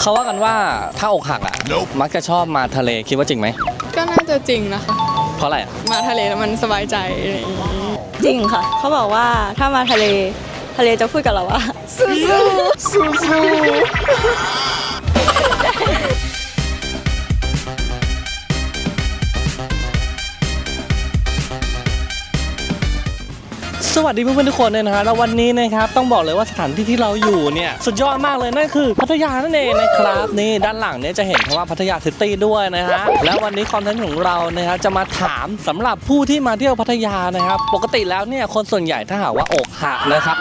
เขาว่ากันว่าถ้าอกหักอะ มักจะชอบมาทะเลคิดว่าจริงไหม ก็น่าจะจริงนะคะ เพราะอะไรอะมาทะเลแล้วมันสบายใจอะไรอย่างงี้จริงค่ะ เขาบอกว่าถ้ามาทะเลทะเลจะพูดกับเราว่าสู้สู้ สวัสดีเพื่อนๆทุกคนเลยนะฮะแล้ววันนี้นะครับต้องบอกเลยว่าสถานที่ที่เราอยู่เนี่ยสุดยอดมากเลยนั่นคือพัทยานั่นเองนะครับนี่ด้านหลังเนี่ยจะเห็นคำว่าพัทยาซิตี้ด้วยนะฮะแล้ววันนี้คอนเทนต์ของเรานะครับจะมาถามสำหรับผู้ที่มาเที่ยวพัทยานะครับปกติแล้วเนี่ยคนส่วนใหญ่ถ้าหากว่าอกหักนะครับ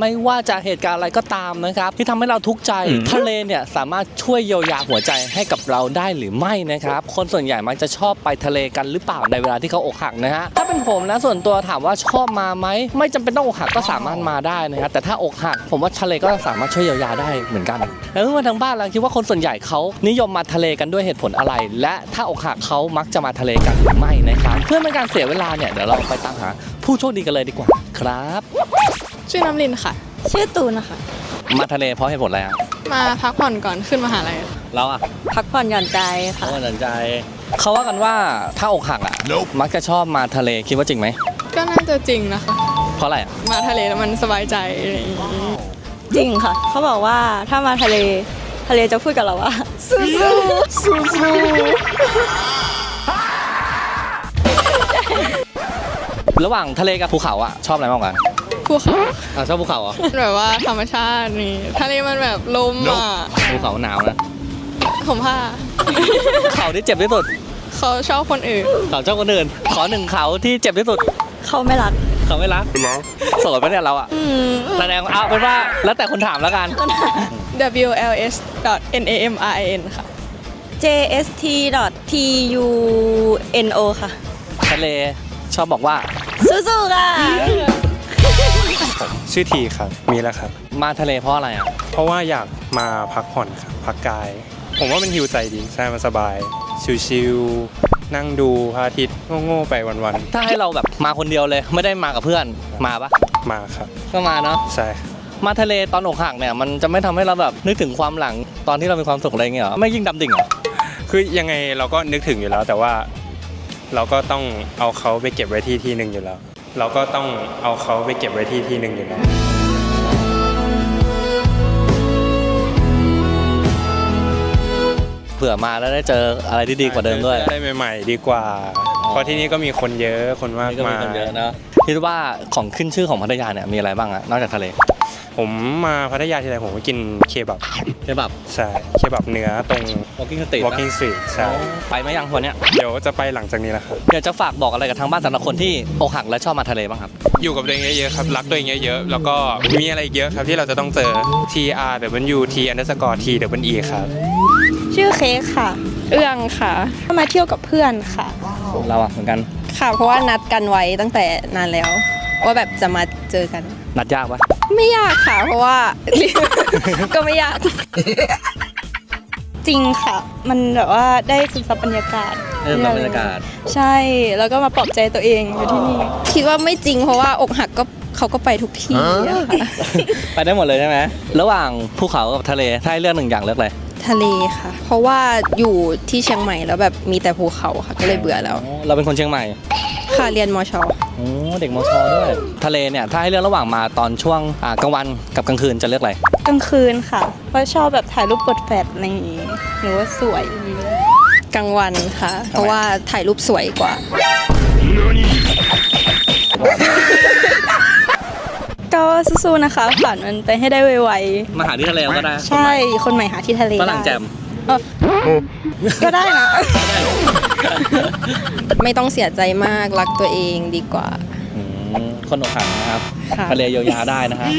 ไม่ว่าจะเหตุการณ์อะไรก็ตามนะครับ ที่ทำให้เราทุกข์ใจทะเลเนี่ยสามารถช่วยเยียวยาหัวใจให้กับเราได้หรือไม่นะครับ คนส่วนใหญ่มักจะชอบไปทะเลกันหรือเปล่าในเวลาที่เขาอกหักนะฮะถ้าเป็นผมนะส่วนตัวถามว่าชอบมาไหมไม่จำเป็นต้องอกหักก็สามารถมาได้นะครับแต่ถ้าอกหักผมว่าทะเลก็สามารถช่วยเยียวยาได้เหมือนกันแล้วเพื่อนๆทางบ้านเราคิดว่าคนส่วนใหญ่เขานิยมมาทะเลกันด้วยเหตุผลอะไร และถ้าอกหักเขามักจะมาทะเลกันหรือไม่นะครับเพื่อไม่เป็นการเสียเวลาเนี่ยเดี๋ยวเราไปตามหาผู้โชคดีกันเลยดีกว่าครับ ชื่อน้ำลินค่ะ ชื่อตูนนะคะ มาทะเลเพราะเหตุผลอะไรอะมาพักผ่อนก่อนขึ้นมหาลัยเราอะพักผ่อนหย่อนใจค่ะเขาสนใจ เขาว่ากันว่าถ้าอกหักอะ มักจะชอบมาทะเลคิดว่าจริงไหม ก็น่าจะจริงนะคะ เพราะอะไรอะ มาทะเลแล้วมันสบายใจอะไรอย่างงี้จริงค่ะ เขาบอกว่าถ้ามาทะเล ทะเลจะพูดกับเราว่า สู้สู้ระหว่างทะเลกับภูเขาอะชอบอะไรมากกว่ากัน ภูเขาอะชอบภูเขาเหรอแบบว่าธรรมชาตินี่ทะเลมันแบบลมอะภูเขาหนาวนะผมผ้าเขาที่เจ็บที่สุดเขาชอบคนอื่นเขาเจ้าคนอื่น ขอหนึ่งเขาที่เจ็บที่สุด เขาไม่รัก เขาไม่รักโสดปะเนี่ยเราอะอืมแสดงเอาเป็นว่าแล้วแต่คนถามแล้วกัน W L S N A M R I N ค่ะ JST T U N O ค่ะ ทะเลชอบบอกว่าสู้ๆค่ะ ชื่อทีครับ มีแล้วครับ มาทะเลเพราะอะไรอะ เพราะว่าอยากมาพักผ่อนครับพักกาย ผมว่ามันฮิวใจดีใช่มันสบาย ชิวๆนั่งดูพระอาทิตย์โง่ๆไปวันถ้าให้เราแบบมาคนเดียวเลย ไม่ได้มากับเพื่อนมาปะๆ มาครับ ก็มาเนาะใช่ครับมาทะเลตอนอกหักเนี่ยมันจะไม่ทำให้เราแบบนึกถึงความหลังตอนที่เรามีความสุขอะไรเงี้ยเหรอไม่ยิ่งดำดิ่งเหรอคือยังไงเราก็นึกถึงอยู่แล้ว แต่ว่าเราก็ต้องเอาเขาไปเก็บไว้ที่ที่หนึ่งอยู่แล้ว เราก็ต้องเอาเขาไปเก็บไว้ที่ที่หนึ่งอยู่แล้วเผื่อมาแล้วได้เจออะไรที่ดีกว่าเดิมด้วย ได้ใหม่ๆดีกว่า เพราะที่นี่ก็มีคนเยอะคนมากนี่ก็มีมายคนเยอะนะคิดว่าของขึ้นชื่อของพัทยาเนี่ยมีอะไรบ้างอะนอกจากทะเล ผมมาพัทยาทีไรผมก็กินเคบับเคบับใช่เคบับเนื้อตรง walking street นะ Walking Street ใช่ไปไหมยังวันเนี้ยเดี๋ยวจะไปหลังจากนี้นะครับอยากจะฝากบอกอะไรกับทางบ้านสำหรับคนที่อกหักและชอบมาทะเลบ้างครับ อยู่กับตัวเองเยอะๆครับ รักตัวเองเยอะๆ แล้วก็มีอะไรอีกเยอะครับที่เราจะต้องเจอ T R W T underscore T W E ครับ ชื่อเค้กค่ะ เอื้องค่ะ มาเที่ยวกับเพื่อนค่ะ เราอะเหมือนกัน ค่ะ เพราะว่านัดกันไว้ตั้งแต่นานแล้ว ว่าแบบจะมาเจอกัน นัดยากปะไม่ยากค่ะเพราะว่า ก็ไม่ยาก จริงค่ะ มันแบบว่าได้ซึมซับบรรยากาศเริ่มบรรยากาศ ใช่แล้วก็มาปลอบใจตัวเองอยู่ที่นี่คิดว่าไม่จริงเพราะว่าอกหักก็เขาก็ไปทุกที่อะค่ะไปได้หมดเลยใช่ไหมระหว่างภูเขากับทะเลถ้าให้เลือกหนึ่งอย่างเลือกอะไรทะเลค่ะ เพราะว่าอยู่ที่เชียงใหม่แล้วแบบมีแต่ภูเขาค่ะก็เลยเบื่อแล้วอ๋อเราเป็นคนเชียงใหม่ ค่ะเรียนมช โอ้เด็กมชด้วย ทะเลเนี่ยถ้าให้เลือกระหว่างมาตอนช่วงอ่ากลางวันกับกลางคืนจะเลือกอะไร กลางคืนค่ะ เพราะชอบแบบถ่ายรูปเปิดแฟลชอะไรอย่างงี้หรือว่าสวยกลางวันค่ะ เพราะว่าถ่ายรูปสวยกว่า ก็สู้ๆนะคะผ่านมันไปให้ได้ไวมาหาที่ทะเลก็ได้ๆ ใช่คนใหม่หาที่ทะเลฝรั่งแจมเออก็ได้นะ ไม่ต้องเสียใจมากรักตัวเองดีกว่า อืมคนอกหักนะครับ ค่ะ ทะเลเยียวยาได้นะฮะ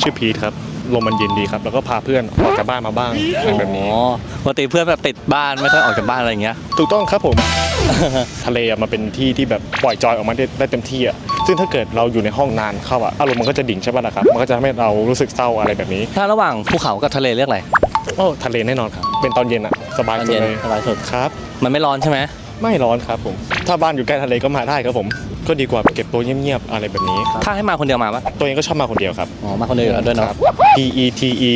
ชื่อพีทครับลมมันเย็นดีครับ แล้วก็พาเพื่อนออกจากบ้านมาบ้างอะไรแบบนี้ อ๋อปกติเพื่อนแบบติดบ้านไม่ค่อยออกจากบ้านอะไรอย่างเงี้ย ถูกต้องครับผม ทะเลอะมาเป็นที่ที่แบบปล่อยจอยออกมาได้ได้เต็มที่อะซึ่งถ้าเกิดเราอยู่ในห้องนานเข้าอะอารมณ์มันก็จะดิ่งใช่ป่ะล่ะครับมันก็จะทำให้เรารู้สึกเศร้าอะไรแบบนี้ถ้าระหว่างภูเขากับทะเลเลือกอะไรโอ้ทะเลแน่นอนครับเป็นตอนเย็นอะสบายตอนสุดเย็นเลยสบายสุดครับ มันไม่ร้อนใช่ไหมไม่ร้อนครับผม ถ้าบ้านอยู่ใกล้ทะเลก็มาได้ครับผม ก็ดีกว่าไปเก็บตัวเงียบๆอะไรแบบนี้ ถ้าให้มาคนเดียวมาปะตัวเองก็ชอบมาคนเดียวครับ อ๋อมาคนเดียวอยู่แล้วด้วยเนาะ ครับ P E T E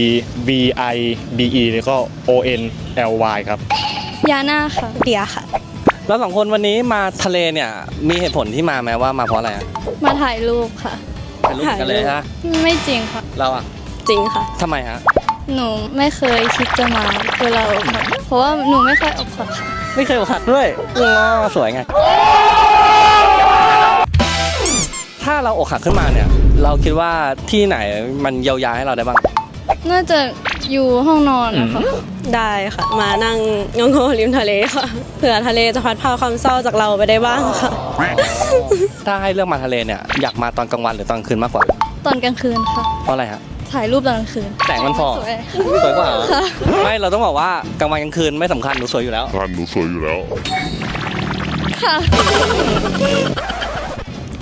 B I B E แล้วก็ O N L Y ครับ ยาน่าค่ะ เดียค่ะ แล้วสองคนวันนี้มาทะเลเนี่ยมีเหตุผลที่มาไหมว่ามาเพราะอะไรอะมาถ่ายรูปค่ะ ถ่ายรูปกันเลยฮะไม่จริงค่ะ เราอะจริงค่ะ ทำไมฮะหนูไม่เคยคิดจะมาเวลาอกหักเพราะว่าหนูไม่เคยอกหักค่ะ ไม่เคยอกหักด้วยอ๋อสวยไง ถ้าเราอกหักขึ้นมาเนี่ย เราคิดว่าที่ไหนมันเยียวยาให้เราได้บ้าง น่าจะอยู่ห้องนอนนะคะได้ค่ะ มานั่งงงๆริมทะเลค่ะเผื่อทะเลจะพัดพาความเศร้าจากเราไปได้บ้างค่ะ ถ้าให้เลือกมาทะเลเนี่ยอยากมาตอนกลางวันหรือตอนกลางคืนมากกว่า ตอนกลางคืนค่ะ เพราะอะไรฮะ ถ่ายรูปตอนกลางคืน แสงมันพอสวยสวยกว่าเหรอไม่เราต้องบอกว่ากลางวันกลางคืนไม่สำคัญหนูสวยอยู่แล้วงานหนูสวยอยู่แล้ว ค่ะ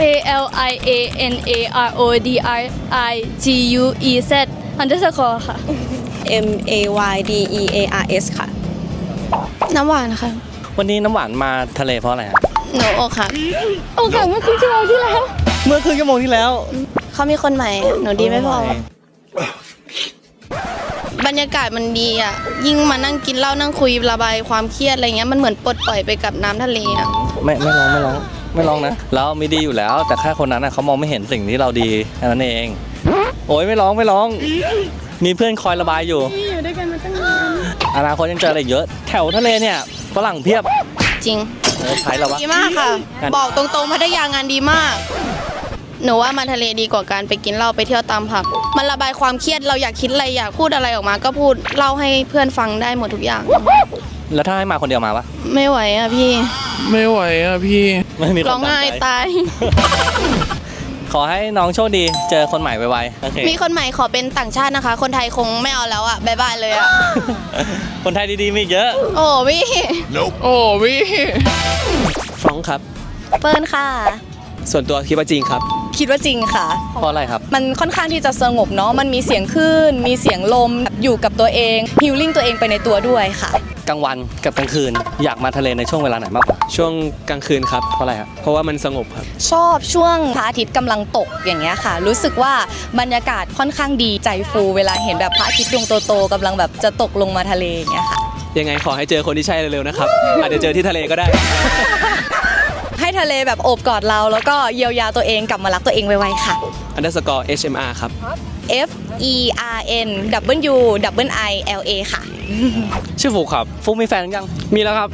A L I A N A R O D I I G U E Z underscore ค่ะ M A Y D E A R S ค่ะ น้ำหวานค่ะ วันนี้น้ำหวานมาทะเลเพราะอะไรฮะหนูอกหักโอ้ค่ะเมื่อครึ่งชั่วโมงที่แล้ว เมื่อครึ่งชั่วโมงที่แล้วเขามีคนใหม่ หนูดีไม่พอ บรรยากาศมันดีอะ ยิ่งมานั่งกินเหล้านั่งคุยระบายความเครียดอะไรเงี้ยมันเหมือนปลดปล่อยไปกับน้ำทะเลอะ ไม่ไม่ร้องไม่ร้องไม่ร้องนะ เรามีดีอยู่แล้ว แต่แค่คนนั้นน่ะเขามองไม่เห็นสิ่งที่เราดีแค่นั้นเอง โอ้ยไม่ร้องไม่ร้อง มีเพื่อนคอยระบายอยู่อยู่ด้วยกันมาตั้งนานอนาคตยังเจออะไรอีกเยอะ แถวทะเลเนี่ยฝรั่งเพียบจริง เออใช้เราวะ ดีมากค่ะกันบอกตรงๆพัทยางานดีมาก หนูว่ามาทะเลดีกว่าการไปกินเหล้าไปเที่ยวตามผับมันระบายความเครียดเราอยากคิดอะไรอยากพูดอะไรออกมา ก็พูดเล่าให้เพื่อนฟังได้หมดทุกอย่าง แล้วถ้าให้มาคนเดียวมาปะไม่ไหวอะพี่ไม่ไหวอะพี่ ไม่มีคนร้องไห้ตามใจตาย ขอให้น้องโชคดี เจอคนใหม่ไวๆโอเค มีคนใหม่ขอเป็นต่างชาตินะคะ คนไทยคงไม่เอาแล้วอะบายบายเลยอะ คนไทยดีๆมีอีกเยอะ โอ้พี่โอ้พี่ ฟรองก์ครับเฟิร์นค่ะ ส่วนตัวคิดว่าจริงครับ คิดว่าจริงค่ะ เพราะอะไรครับ มันค่อนข้างที่จะสงบเนาะมันมีเสียงคลื่นมีเสียงลมแบบอยู่กับตัวเองฮิลลิ่งตัวเองไปในตัวด้วยค่ะ กลางวันกับกลางคืน อยากมาทะเลในช่วงเวลาไหนมากกว่าช่วงกลางคืนครับ เพราะอะไรครับ เพราะว่ามันสงบครับ ชอบช่วงพระอาทิตย์กำลังตกอย่างเงี้ยค่ะ รู้สึกว่าบรรยากาศค่อนข้างดีใจฟู เวลาเห็นแบบพระอาทิตย์ดวงโตๆกำลังแบบจะตกลงมาทะเลอย่างเงี้ยค่ะ ยังไงขอให้เจอคนที่ใช่เร็วๆนะครับ อาจจะเจอที่ทะเลก็ได้ ให้ทะเลแบบโอบกอดเรา แล้วก็เยียวยาตัวเองกลับมารักตัวเองไวๆค่ะ underscore HMR ครับ F E R N W W I L A ค่ะ ชื่อฟุกครับ ฟุกมีแฟนหรือยัง มีแล้วครับ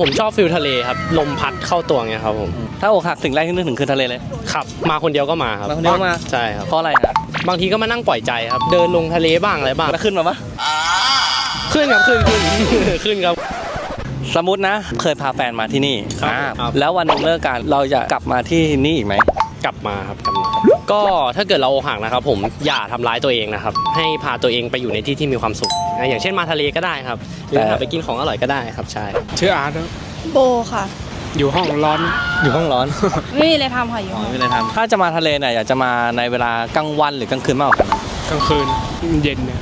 ผมชอบฟิลทะเลครับ ลมพัดเข้าตัวไงครับผม ถ้าอกหักสิ่งแรกที่นึกถึงคือทะเลเลยขับ มาคนเดียวก็มาครับมาคนเดียวก็มา ใช่ครับ เพราะอะไรฮะบางทีก็มานั่งปล่อยใจครับ เดินลงทะเลบ้างอะไรบ้าง แล้วขึ้นมาปะขึ้นครับขึ้นขึ้น ขึ้นครับ สมมตินะ เคยพาแฟนมาที่นี่ครับอ่าครับ แล้ววันหนึงเลิกกันเราจะกลับมาที่นี่อีกไหม กลับมาครับกลับมาก็ถ้าเกิดเราอกหักนะครับ ผมอย่าทำร้ายตัวเองนะครับ ให้พาตัวเองไปอยู่ในที่ที่มีความสุขนะอย่างเช่นมาทะเลก็ได้ครับหรือแต่ หาไปกินของอร่อยก็ได้ครับใช่ชื่ออาร์ตครับโบค่ะ อยู่ห้องร้อน อยู่ห้องร้อน ไม่มีอะไรทำค่ะอยู่อ๋อไม่เลยทำถ้าจะมาทะเลเนี่ยอยากจะมาในเวลากลางวันหรือกลางคืนมากกว่ากันกลางคืน เย็นเนี่ย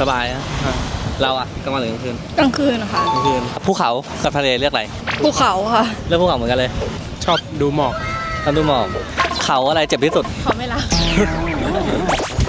สบายนะ เราอะกลางวันหรือกลางคืนกลางคืนค่ะกลางคืนภูเขากับทะเลเลือกอะไรภูเขาค่ะเลือกภูเขาเหมือนกันเลยชอบดูหมอกทำดูหมอกเขาอะไรเจ็บที่สุดเขาไม่รัก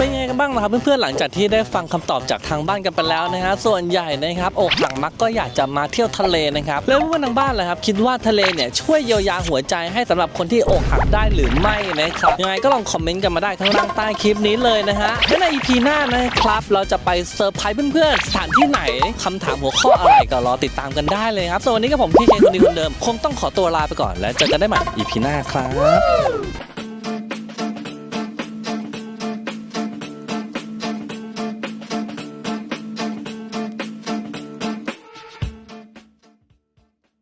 เป็นไงกันบ้างนะครับเพื่อนๆหลังจากที่ได้ฟังคำตอบจากทางบ้านกันไปแล้วนะฮะส่วนใหญ่นะครับอกหักมักก็อยากจะมาเที่ยวทะเลนะครับแล้วเพื่อนๆทางบ้านเล่ะครับคิดว่าทะเลเนี่ยช่วยเยียวยาหัวใจให้สำหรับคนที่อกหักได้หรือไม่นะครับยังไงก็ลองคอมเมนต์กันมาได้ข้างล่างใต้คลิปนี้เลยนะฮะและใน EP หน้านะครับเราจะไปเซอร์ไพรส์เพื่อนๆสถานที่ไหนคำถามหัวข้ออะไรก็รอติดตามกันได้เลยครับส่วนวันนี้ก็ผมพี่เคคนดีคนเดิม คงต้องขอตัวลาไปก่อน แล้วเจอกันได้ใหม่ EP หน้าครับ